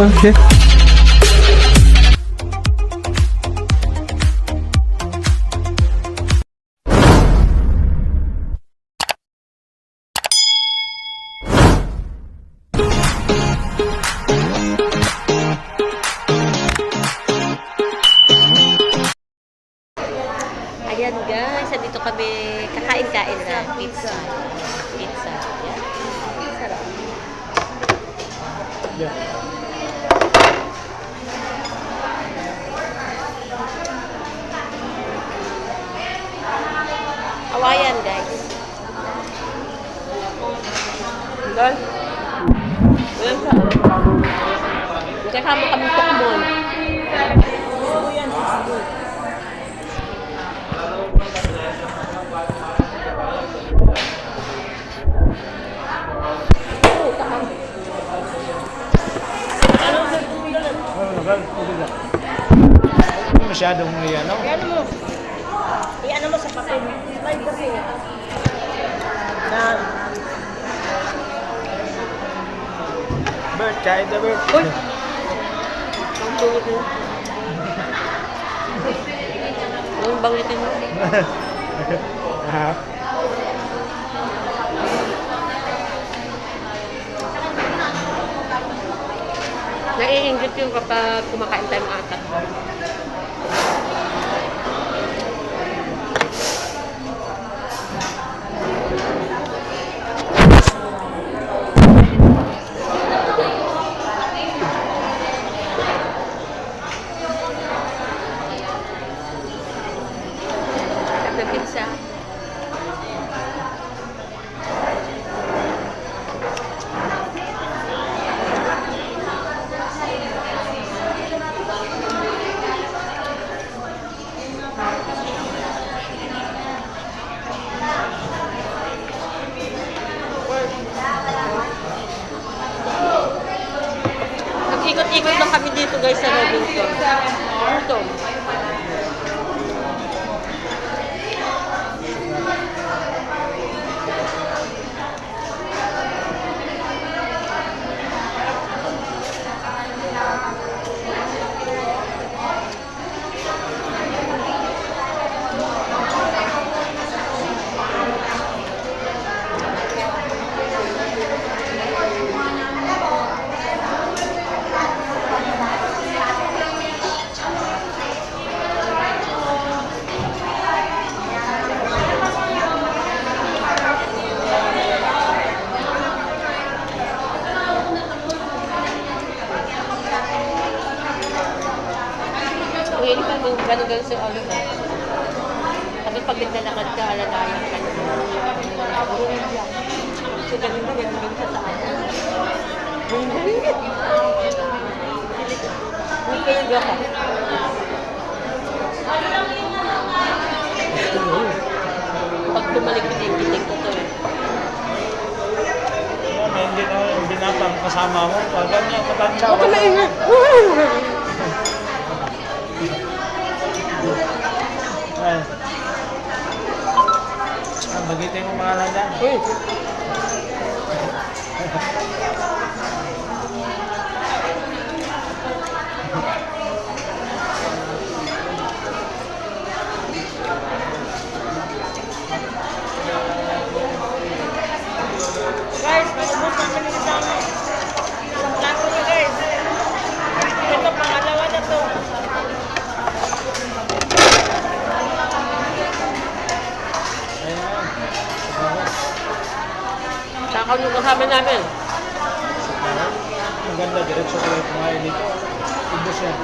Okay. Hawaiian guys. Guys. Ayan sa Kasama kami tukmon. Masyadong ano. Ano mo? I-ano mo sa papel. Slide kasi nga. Na. Bert, kain na Bert. Uy! Ang bangitin mo. Ha? Naiingit yung kapag kumakain tayo ng atat. Sarap ng pizza. Nag-ikot-ikot lang kami dito guys sa Robinson. Ito. Gano'n si Oliver. Tapos pag naglalakad ka, alalayan ka. So, ganun ba, ganun sa taas. Hindi kayo ako. Pag bumalik pitig-pitig ko to eh. Ano, hindi na yung binatang kasama mo. Pag ganyan, matanda. Huwag ka wala. Mo mga lang dyan. Uy. Guys, naubos na kami sa isang plato niya guys. Ito, pangalawa na to. Ayun. Takaw yung kasama namin. Maganda, diretso ko yung kumain dito. Ubus yan.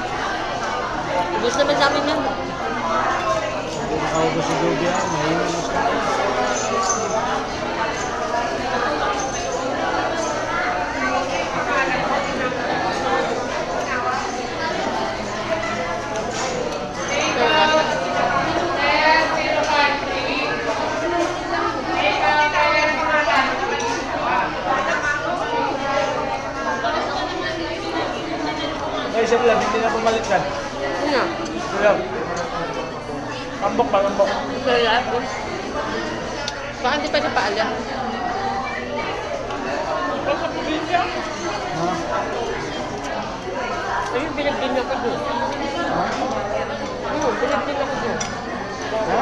Ubus naman namin yan. Hindi nakaubos si Joby yan. Mahinom mo Tapos, baka hindi pa niya paalam. Sa probinsya? Ha? Ayun, binagdin niya ka doon. Ha? Ayun, binagdin ako doon. Ha?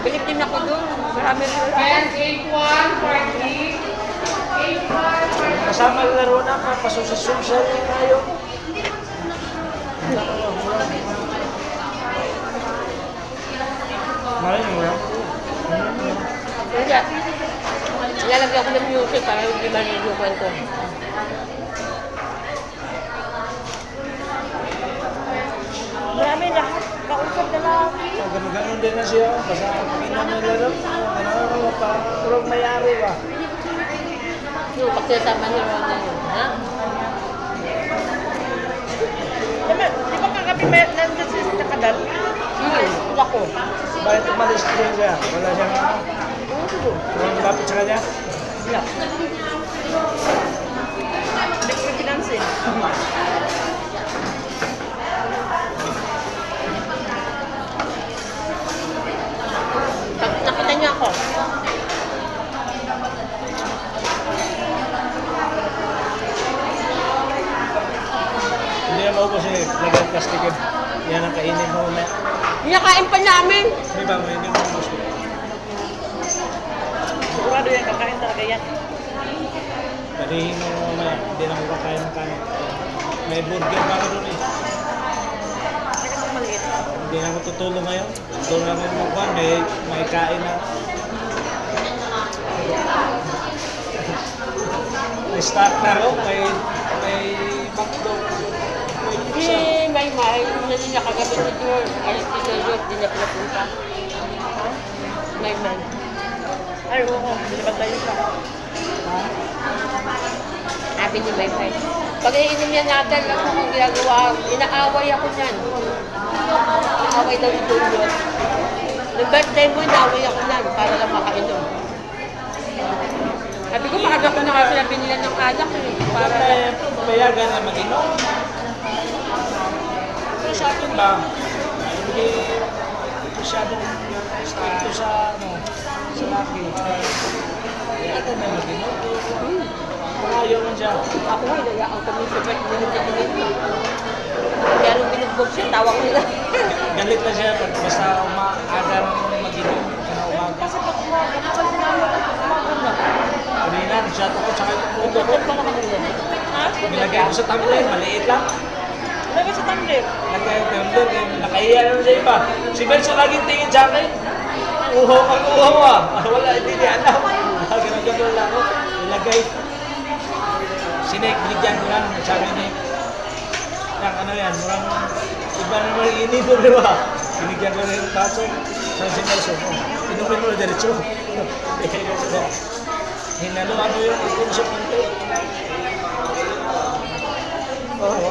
Binagdin ako doon. Marami rin. Ayan, 8-1, Kasama laro na, papasok sa social tayo. Lalagyan ko ng music para hindi marinig yung kwento. Marami lahat. Kausap na lang. Oh, ganun-ganun din na siya. Basta pag inom na laro, ano, pa, puro mayari ba? Yung pag sinasama ni Rona yun, ha? Di ba kagabi may nandun si Nakadal? Hmm. Ako. Bakit umalis ko siya? Wala siyang Walang malapit sa kanya? Wala. Hindi ko pinansin. Nakita niya ako, Hindi na maubos eh. Lagyan plastikin. Yan ang kainin mo na. Niyakain pa namin. Di ba, hindi mo maubos. Sigurado yan, kakain talaga yan. Palihin mo mamaya. Hindi na ko kakain ng kanin. May burger pa ako doon eh. Hindi ka maliit. Hindi na ako tutulong ngayon. Doon na ako magkuhan. May, may kain na. May stock na ako. May, may McDo. Pizza. May May, hindi niya kagabi si George. Ay, si George, hindi niya pinapunta. May May. Ay, oo. Bilibag tayo pa. Sabi ni May May. Pag iinom yan natin, alam mo kung ginagawa, inaaway ako niyan. Inaaway daw ni George. Nung birthday mo, inaaway ako niyan para lang makainom. Sabi ko, maaga ko na kasi sinabi nila ng alak eh. Para Para payagan na mag-inom. Akin lang, hindi masyadong stricto sa ano, sa laki. Payagan na mag-inom. Kung ayaw man siya. ako nga, inayaan ko min sa birthday ni George. Kaya nung binugbog siya, tawag nila. Galit na siya pag basta umaaga nang mag-inom umaga. Kasi pag umaga, kapag ko, umaga na. Kanina, nag-shot ako tsaka yung puto ko. Nilagay ko sa tumbler, maliit lang. Ko sa tumbler, kaya nakahiya naman sa iba. Si Benzo laging tingin sa akin. Uho ang uho ah. Wala, hindi niya alam. Ganun-ganun lang ako. Nilagay. Sinek, binigyan ko lang. Sabi ni, Yang ano yan, murang iba naman inido, di ba? Binigyan ko rin yung baso. Sa si oh, inumin mo na diretso. Hinalo, ano yung ikunso konti. Oo.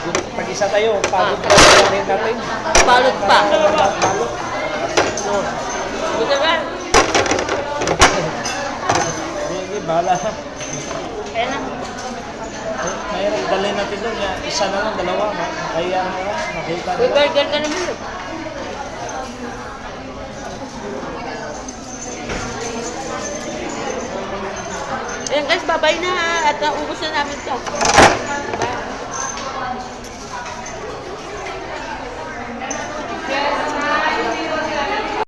Pagod. Pag-isa tayo, pagod pa rin natin. Balot pa. Balot. Gusto ba? Sige, bahala. Kaya na. Mahirap dalhin natin doon. Isa na lang, dalawa. Kaya na lang, makita Uy, burger ka naman. Ayan guys, babay na at naubos na namin to. Bye.